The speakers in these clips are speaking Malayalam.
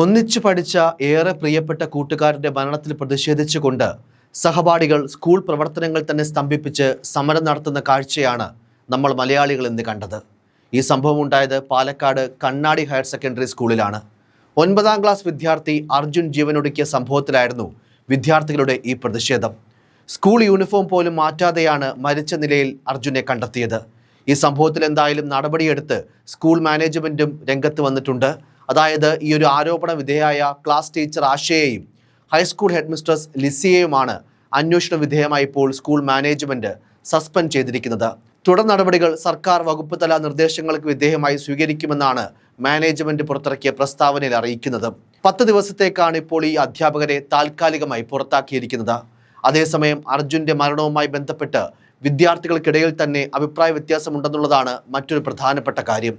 ഒന്നിച്ചു പഠിച്ച ഏറെ പ്രിയപ്പെട്ട കൂട്ടുകാരന്റെ മരണത്തിൽ പ്രതിഷേധിച്ചുകൊണ്ട് സഹപാഠികൾ സ്കൂൾ പ്രവർത്തനങ്ങൾ തന്നെ സ്തംഭിപ്പിച്ച് സമരം നടത്തുന്ന കാഴ്ചയാണ് നമ്മൾ മലയാളികൾ ഇന്ന് കണ്ടത്. ഈ സംഭവം ഉണ്ടായത് പാലക്കാട് കണ്ണാടി ഹയർ സെക്കൻഡറി സ്കൂളിലാണ്. ഒൻപതാം ക്ലാസ് വിദ്യാർത്ഥി അർജുൻ ജീവനൊടുക്കിയ സംഭവത്തിലായിരുന്നു വിദ്യാർത്ഥികളുടെ ഈ പ്രതിഷേധം. സ്കൂൾ യൂണിഫോം പോലും മാറ്റാതെയാണ് മരിച്ച നിലയിൽ അർജുനെ കണ്ടെത്തിയത്. ഈ സംഭവത്തിൽ എന്തായാലും നടപടിയെടുത്ത് സ്കൂൾ മാനേജ്മെന്റും രംഗത്ത് വന്നിട്ടുണ്ട്. അതായത് ഈ ഒരു ആരോപണ വിധേയായ ക്ലാസ് ടീച്ചർ ആശയെയും ഹൈസ്കൂൾ ഹെഡ് മിസ്ട്രസ് ലിസിയെയുമാണ് അന്വേഷണ വിധേയമായി ഇപ്പോൾ സ്കൂൾ മാനേജ്മെന്റ് സസ്പെൻഡ് ചെയ്തിരിക്കുന്നത്. തുടർ നടപടികൾ സർക്കാർ വകുപ്പ് തല നിർദ്ദേശങ്ങൾക്ക് വിധേയമായി സ്വീകരിക്കുമെന്നാണ് മാനേജ്മെന്റ് പുറത്തിറക്കിയ പ്രസ്താവനയിൽ അറിയിക്കുന്നത്. പത്ത് ദിവസത്തേക്കാണ് ഇപ്പോൾ ഈ അധ്യാപകരെ താൽക്കാലികമായി പുറത്താക്കിയിരിക്കുന്നത്. അതേസമയം അർജുന്റെ മരണവുമായി ബന്ധപ്പെട്ട് വിദ്യാർത്ഥികൾക്കിടയിൽ തന്നെ അഭിപ്രായ വ്യത്യാസമുണ്ടെന്നുള്ളതാണ് മറ്റൊരു പ്രധാനപ്പെട്ട കാര്യം.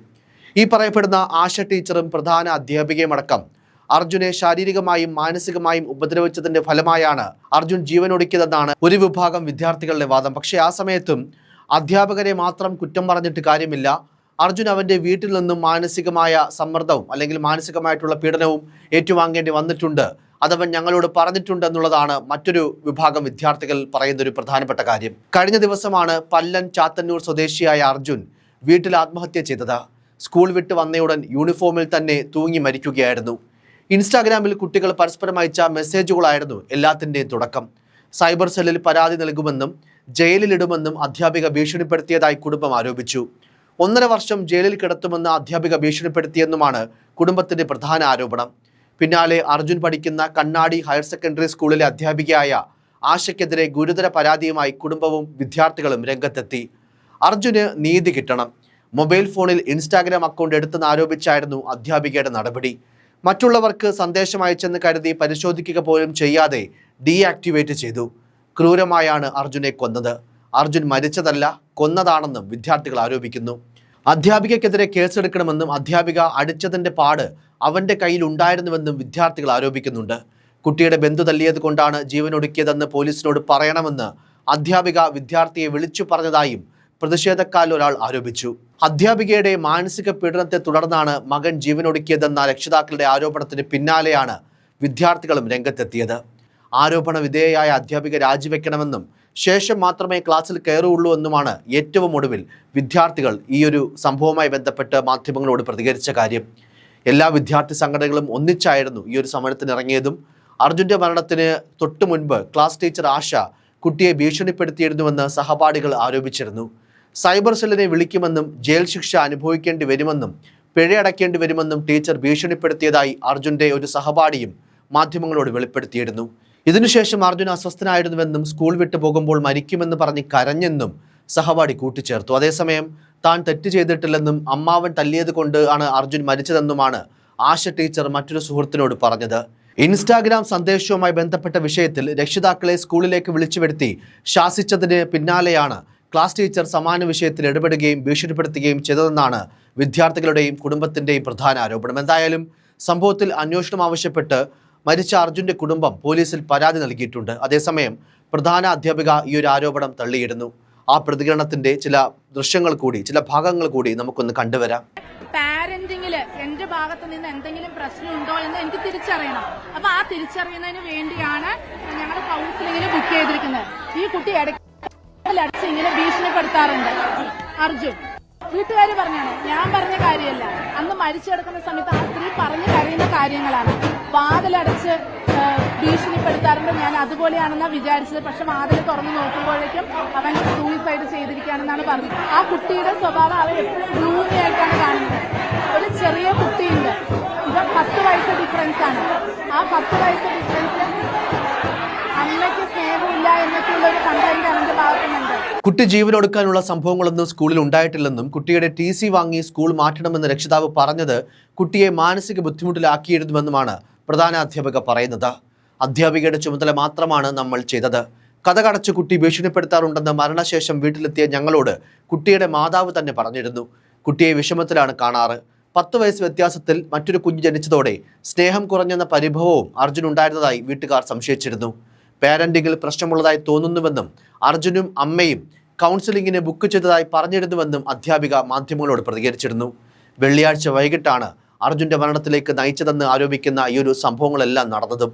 ഈ പറയപ്പെടുന്ന ആശ ടീച്ചറും പ്രധാന അധ്യാപികയും അടക്കം അർജുനെ ശാരീരികമായും മാനസികമായും ഉപദ്രവിച്ചതിന്റെ ഫലമായാണ് അർജുൻ ജീവനൊടുക്കിയതെന്നാണ് ഒരു വിഭാഗം വിദ്യാർത്ഥികളുടെ വാദം. പക്ഷേ ആ സമയത്തും അധ്യാപകരെ മാത്രം കുറ്റം പറഞ്ഞിട്ട് കാര്യമില്ല. അർജുൻ അവന്റെ വീട്ടിൽ നിന്നും മാനസികമായ സമ്മർദ്ദവും അല്ലെങ്കിൽ മാനസികമായിട്ടുള്ള പീഡനവും ഏറ്റുവാങ്ങേണ്ടി വന്നിട്ടുണ്ട്. അതവൻ ഞങ്ങളോട് പറഞ്ഞിട്ടുണ്ട് എന്നുള്ളതാണ് മറ്റൊരു വിഭാഗം വിദ്യാർത്ഥികൾ പറയുന്ന ഒരു പ്രധാനപ്പെട്ട കാര്യം. കഴിഞ്ഞ ദിവസമാണ് പല്ലൻ ചാത്തന്നൂർ സ്വദേശിയായ അർജുൻ വീട്ടിൽ ആത്മഹത്യ ചെയ്തത്. സ്കൂൾ വിട്ട് വന്നയുടൻ യൂണിഫോമിൽ തന്നെ തൂങ്ങി മരിക്കുകയായിരുന്നു. ഇൻസ്റ്റാഗ്രാമിൽ കുട്ടികൾ പരസ്പരം അയച്ച മെസ്സേജുകളായിരുന്നു എല്ലാത്തിന്റെയും തുടക്കം. സൈബർ സെല്ലിൽ പരാതി നൽകുമെന്നും ജയിലിലിടുമെന്നും അധ്യാപിക ഭീഷണിപ്പെടുത്തിയതായി കുടുംബം ആരോപിച്ചു. ഒന്നര വർഷം ജയിലിൽ കിടത്തുമെന്ന് അധ്യാപിക ഭീഷണിപ്പെടുത്തിയെന്നുമാണ് കുടുംബത്തിന്റെ പ്രധാന ആരോപണം. പിന്നാലെ അർജുൻ പഠിക്കുന്ന കണ്ണാടി ഹയർ സെക്കൻഡറി സ്കൂളിലെ അധ്യാപികയായ ആശയ്ക്കെതിരെ ഗുരുതര പരാതിയുമായി കുടുംബവും വിദ്യാർത്ഥികളും രംഗത്തെത്തി. അർജുന് നീതി കിട്ടണം. മൊബൈൽ ഫോണിൽ ഇൻസ്റ്റാഗ്രാം അക്കൗണ്ട് എടുത്തെന്ന് ആരോപിച്ചായിരുന്നു അധ്യാപികയുടെ നടപടി. മറ്റുള്ളവർക്ക് സന്ദേശം അയച്ചെന്ന് കരുതി പരിശോധിക്കുക പോലും ചെയ്യാതെ ഡീആക്ടിവേറ്റ് ചെയ്തു. ക്രൂരമായാണ് അർജുനെ കൊന്നത്. അർജുൻ മരിച്ചതല്ല കൊന്നതാണെന്നും വിദ്യാർത്ഥികൾ ആരോപിക്കുന്നു. അധ്യാപികയ്ക്കെതിരെ കേസെടുക്കണമെന്നും അധ്യാപിക അടിച്ചതിന്റെ പാട് അവന്റെ കയ്യിൽ ഉണ്ടായിരുന്നുവെന്നും വിദ്യാർത്ഥികൾ ആരോപിക്കുന്നുണ്ട്. കുട്ടിയുടെ ബന്ധു തല്ലിയത് കൊണ്ടാണ് ജീവനൊടുക്കിയതെന്ന് പോലീസിനോട് പറയണമെന്ന് അധ്യാപിക വിദ്യാർത്ഥിയെ വിളിച്ചു പറഞ്ഞതായും പ്രതിഷേധക്കാരിൽ ഒരാൾ ആരോപിച്ചു. അധ്യാപികയുടെ മാനസിക പീഡനത്തെ തുടർന്നാണ് മകൻ ജീവനൊടുക്കിയതെന്ന രക്ഷിതാക്കളുടെ ആരോപണത്തിന് പിന്നാലെയാണ് വിദ്യാർത്ഥികളും രംഗത്തെത്തിയത്. ആരോപണ വിധേയയായ അധ്യാപിക രാജിവെക്കണമെന്നും ശേഷം മാത്രമേ ക്ലാസ്സിൽ കയറുകയുള്ളൂ എന്നുമാണ് ഏറ്റവും ഒടുവിൽ വിദ്യാർത്ഥികൾ ഈ ഒരു സംഭവവുമായി ബന്ധപ്പെട്ട് മാധ്യമങ്ങളോട് പ്രതികരിച്ച കാര്യം. എല്ലാ വിദ്യാർത്ഥി സംഘടനകളും ഒന്നിച്ചായിരുന്നു ഈ ഒരു സമരത്തിന് ഇറങ്ങിയതും അർജുന്റെ മരണത്തിന് തൊട്ടു മുൻപ് ക്ലാസ് ടീച്ചർ ആശ കുട്ടിയെ ഭീഷണിപ്പെടുത്തിയിരുന്നുവെന്ന് സഹപാഠികൾ ആരോപിച്ചിരുന്നു. സൈബർ സെല്ലിനെ വിളിക്കുമെന്നും ജയിൽ ശിക്ഷ അനുഭവിക്കേണ്ടി വരുമെന്നും പിഴയടക്കേണ്ടി വരുമെന്നും ടീച്ചർ ഭീഷണിപ്പെടുത്തിയതായി അർജുന്റെ ഒരു സഹപാഠിയും മാധ്യമങ്ങളോട് വെളിപ്പെടുത്തിയിരുന്നു. ഇതിനുശേഷം അർജുൻ അസ്വസ്ഥനായിരുന്നുവെന്നും സ്കൂൾ വിട്ടു പോകുമ്പോൾ മരിക്കുമെന്ന് പറഞ്ഞ് കരഞ്ഞെന്നും സഹപാഠി കൂട്ടിച്ചേർത്തു. അതേസമയം താൻ തെറ്റ് ചെയ്തിട്ടില്ലെന്നും അമ്മാവൻ തല്ലിയത് കൊണ്ട് ആണ് അർജുൻ മരിച്ചതെന്നുമാണ് ആശ ടീച്ചർ മറ്റൊരു സുഹൃത്തിനോട് പറഞ്ഞത്. ഇൻസ്റ്റാഗ്രാം സന്ദേശവുമായി ബന്ധപ്പെട്ട വിഷയത്തിൽ രക്ഷിതാക്കളെ സ്കൂളിലേക്ക് വിളിച്ചു വരുത്തി ശാസിച്ചതിന് പിന്നാലെയാണ് ക്ലാസ് ടീച്ചർ സമാന വിഷയത്തിൽ ഇടപെടുകയും ഭീഷണിപ്പെടുത്തുകയും ചെയ്തതെന്നാണ് വിദ്യാർത്ഥികളുടെയും കുടുംബത്തിന്റെയും പ്രധാന ആരോപണം. എന്തായാലും സംഭവത്തിൽ അന്വേഷണം ആവശ്യപ്പെട്ട് മരിച്ച അർജുന്റെ കുടുംബം പോലീസിൽ പരാതി നൽകിയിട്ടുണ്ട്. അതേസമയം പ്രധാന അധ്യാപിക ഈ ഒരു ആരോപണം തള്ളിയിരുന്നു ആ പ്രതികരണത്തിന്റെ ചില ദൃശ്യങ്ങൾ കൂടി ചില ഭാഗങ്ങൾ കൂടി നമുക്കൊന്ന് കണ്ടുവരാം. പാരന്റിങ്ങിൽ എന്റെ ഭാഗത്ത് നിന്ന് എന്തെങ്കിലും പ്രശ്നം ഉണ്ടോ എന്ന് എനിക്ക് തിരിച്ചറിയണം. അപ്പൊ ആ തിരിച്ചറിയുന്നതിന് വേണ്ടിയാണ് ഞങ്ങൾ കൗൺസിലിങ്ങിന് ബുക്ക് ചെയ്തിരിക്കുന്നത്. ഈ കുട്ടി ഇടയ്ക്ക് ഇങ്ങനെ ഭീഷണിപ്പെടുത്താറുണ്ട്. അർജുൻ വീട്ടുകാർ പറഞ്ഞാണ് ഞാൻ പറഞ്ഞ കാര്യമല്ല. അന്ന് മരിച്ചു കിടക്കുന്ന സമയത്ത് ആ സ്ത്രീ പറഞ്ഞു കഴിയുന്ന കാര്യങ്ങളാണ്. വാതിലടച്ച് ഭീഷണിപ്പെടുത്താറുണ്ട്. ഞാൻ അതുപോലെയാണെന്നാണ് വിചാരിച്ചത്. പക്ഷെ വാതിൽ തുറന്നു നോക്കുമ്പോഴേക്കും അവൻ സൂയിസൈഡ് ചെയ്തിരിക്കുകയാണെന്നാണ് പറഞ്ഞത്. ആ കുട്ടിയുടെ സ്വഭാവം അവർ എപ്പോഴും ഗ്ലൂമി കാണുന്നത്. ഒരു ചെറിയ കുട്ടിയുണ്ട്. ഇവ പത്ത് വയസ്സ് ഡിഫറൻസ് ആണ്. ആ പത്ത് വയസ്സ് ഡിഫറൻസ് അമ്മയ്ക്ക് സ്നേഹമില്ല എന്നൊക്കെയുള്ള ഒരു കണ്ടന്റ് അവന്റെ ഭാഗത്തുനിന്നുണ്ട് കുട്ടി ജീവനൊടുക്കാനുള്ള സംഭവങ്ങളൊന്നും സ്കൂളിൽ ഉണ്ടായിട്ടില്ലെന്നും കുട്ടിയുടെ ടി സി വാങ്ങി സ്കൂൾ മാറ്റണമെന്ന് രക്ഷിതാവ് പറഞ്ഞത് കുട്ടിയെ മാനസിക ബുദ്ധിമുട്ടിലാക്കിയിരുന്നുവെന്നുമാണ് പ്രധാന അധ്യാപിക പറയുന്നത്. അധ്യാപികയുടെ ചുമതല മാത്രമാണ് നമ്മൾ ചെയ്തത്. കഥ കടച്ച് കുട്ടി ഭീഷണിപ്പെടുത്താറുണ്ടെന്ന് മരണശേഷം വീട്ടിലെത്തിയ ഞങ്ങളോട് കുട്ടിയുടെ മാതാവ് തന്നെ പറഞ്ഞിരുന്നു. കുട്ടിയെ വിഷമത്തിലാണ് കാണാറ്. പത്ത് വയസ്സ് വ്യത്യാസത്തിൽ മറ്റൊരു കുഞ്ഞ് ജനിച്ചതോടെ സ്നേഹം കുറഞ്ഞെന്ന പരിഭവവും അർജുൻ ഉണ്ടായിരുന്നതായി വീട്ടുകാർ സംശയിച്ചിരുന്നു. പാരന്റിങ്ങിൽ പ്രശ്നമുള്ളതായി തോന്നുന്നുവെന്നും അർജുനും അമ്മയും കൗൺസിലിങ്ങിന് ബുക്ക് ചെയ്തതായി പറഞ്ഞിരുന്നുവെന്നും അധ്യാപിക മാധ്യമങ്ങളോട് പ്രതികരിച്ചിരുന്നു. വെള്ളിയാഴ്ച വൈകിട്ടാണ് അർജുന്റെ മരണത്തിലേക്ക് നയിച്ചതെന്ന് ആരോപിക്കുന്ന ഈ ഒരു സംഭവങ്ങളെല്ലാം നടന്നതും.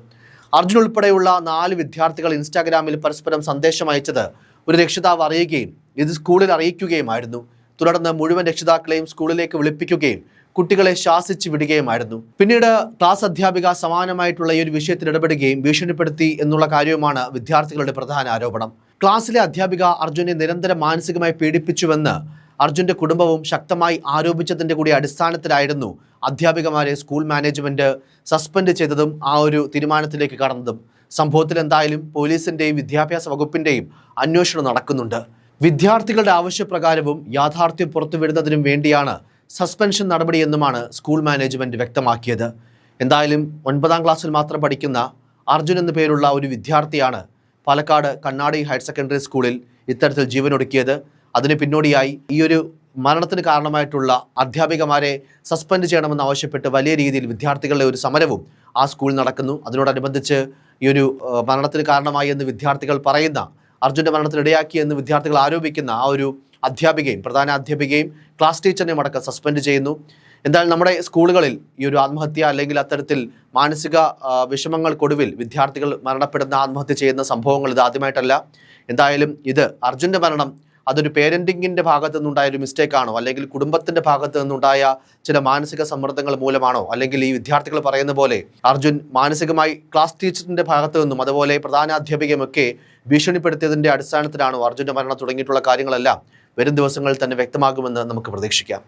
അർജുൻ ഉൾപ്പെടെയുള്ള നാല് വിദ്യാർത്ഥികൾ ഇൻസ്റ്റാഗ്രാമിൽ പരസ്പരം സന്ദേശം അയച്ചത് ഒരു രക്ഷിതാവ് അറിയുകയും ഇത് സ്കൂളിൽ അറിയിക്കുകയുമായിരുന്നു. തുടർന്ന് മുഴുവൻ രക്ഷിതാക്കളെയും സ്കൂളിലേക്ക് വിളിപ്പിക്കുകയും കുട്ടികളെ ശാസിച്ച് വിടുകയുമായിരുന്നു. പിന്നീട് ക്ലാസ് അധ്യാപിക സമാനമായിട്ടുള്ള ഈ ഒരു വിഷയത്തിൽ ഇടപെടുകയും ഭീഷണിപ്പെടുത്തി എന്നുള്ള കാര്യവുമാണ് വിദ്യാർത്ഥികളുടെ പ്രധാന ആരോപണം. ക്ലാസ്സിലെ അധ്യാപിക അർജുനെ നിരന്തരം മാനസികമായി പീഡിപ്പിച്ചുവെന്ന് അർജുന്റെ കുടുംബവും ശക്തമായി ആരോപിച്ചതിന്റെ കൂടി അടിസ്ഥാനത്തിലായിരുന്നു അധ്യാപികമാരെ സ്കൂൾ മാനേജ്മെന്റ് സസ്പെൻഡ് ചെയ്തതും ആ ഒരു തീരുമാനത്തിലേക്ക് കടന്നതും. സംഭവത്തിൽ എന്തായാലും പോലീസിന്റെയും വിദ്യാഭ്യാസ വകുപ്പിന്റെയും അന്വേഷണം നടക്കുന്നുണ്ട്. വിദ്യാർത്ഥികളുടെ ആവശ്യപ്രകാരവും യാഥാർത്ഥ്യം പുറത്തുവിടുന്നതിനും വേണ്ടിയാണ് സസ്പെൻഷൻ നടപടിയെന്നുമാണ് സ്കൂൾ മാനേജ്മെന്റ് വ്യക്തമാക്കിയത്. എന്തായാലും ഒൻപതാം ക്ലാസ്സിൽ മാത്രം പഠിക്കുന്ന അർജുൻ എന്നു പേരുള്ള ഒരു വിദ്യാർത്ഥിയാണ് പാലക്കാട് കണ്ണാടി ഹയർ സെക്കൻഡറി സ്കൂളിൽ ഇത്തരത്തിൽ ജീവനൊടുക്കിയത്. അതിന് പിന്നോടിയായി ഈ ഒരു മരണത്തിന് കാരണമായിട്ടുള്ള അധ്യാപികമാരെ സസ്പെൻഡ് ചെയ്യണമെന്നാവശ്യപ്പെട്ട് വലിയ രീതിയിൽ വിദ്യാർത്ഥികളുടെ ഒരു സമരവും ആ സ്കൂളിൽ നടക്കുന്നു. അതിനോടനുബന്ധിച്ച് ഈ ഒരു മരണത്തിന് കാരണമായി എന്ന് വിദ്യാർത്ഥികൾ പറയുന്ന അർജുന്റെ മരണത്തിനിടയാക്കി എന്ന് വിദ്യാർത്ഥികൾ ആരോപിക്കുന്ന ആ ഒരു അധ്യാപികയും പ്രധാന അധ്യാപികയും ക്ലാസ് ടീച്ചറിനെയും അടക്കം സസ്പെൻഡ് ചെയ്യുന്നു. എന്തായാലും നമ്മുടെ സ്കൂളുകളിൽ ഈ ഒരു ആത്മഹത്യ അല്ലെങ്കിൽ അത്തരത്തിൽ മാനസിക വിഷമങ്ങൾക്കൊടുവിൽ വിദ്യാർത്ഥികൾ മരണപ്പെടുന്ന ആത്മഹത്യ ചെയ്യുന്ന സംഭവങ്ങൾ ഇത് ആദ്യമായിട്ടല്ല. എന്തായാലും ഇത് അർജുന്റെ മരണം അതൊരു പേരന്റിങ്ങിന്റെ ഭാഗത്തു നിന്നുണ്ടായ ഒരു മിസ്റ്റേക്കാണോ? അല്ലെങ്കിൽ കുടുംബത്തിന്റെ ഭാഗത്തു നിന്നുണ്ടായ ചില മാനസിക സമ്മർദ്ദങ്ങൾ മൂലമാണോ? അല്ലെങ്കിൽ ഈ വിദ്യാർത്ഥികൾ പറയുന്ന പോലെ അർജുൻ മാനസികമായി ക്ലാസ് ടീച്ചറിന്റെ ഭാഗത്തു നിന്നും അതുപോലെ പ്രധാന അധ്യാപികയുമൊക്കെ ഭീഷണിപ്പെടുത്തിയതിന്റെ അടിസ്ഥാനത്തിലാണോ അർജുന്റെ മരണം തുടങ്ങിയിട്ടുള്ള കാര്യങ്ങളെല്ലാം വരും ദിവസങ്ങളിൽ തന്നെ വ്യക്തമാകുമെന്ന് നമുക്ക് പ്രതീക്ഷിക്കാം.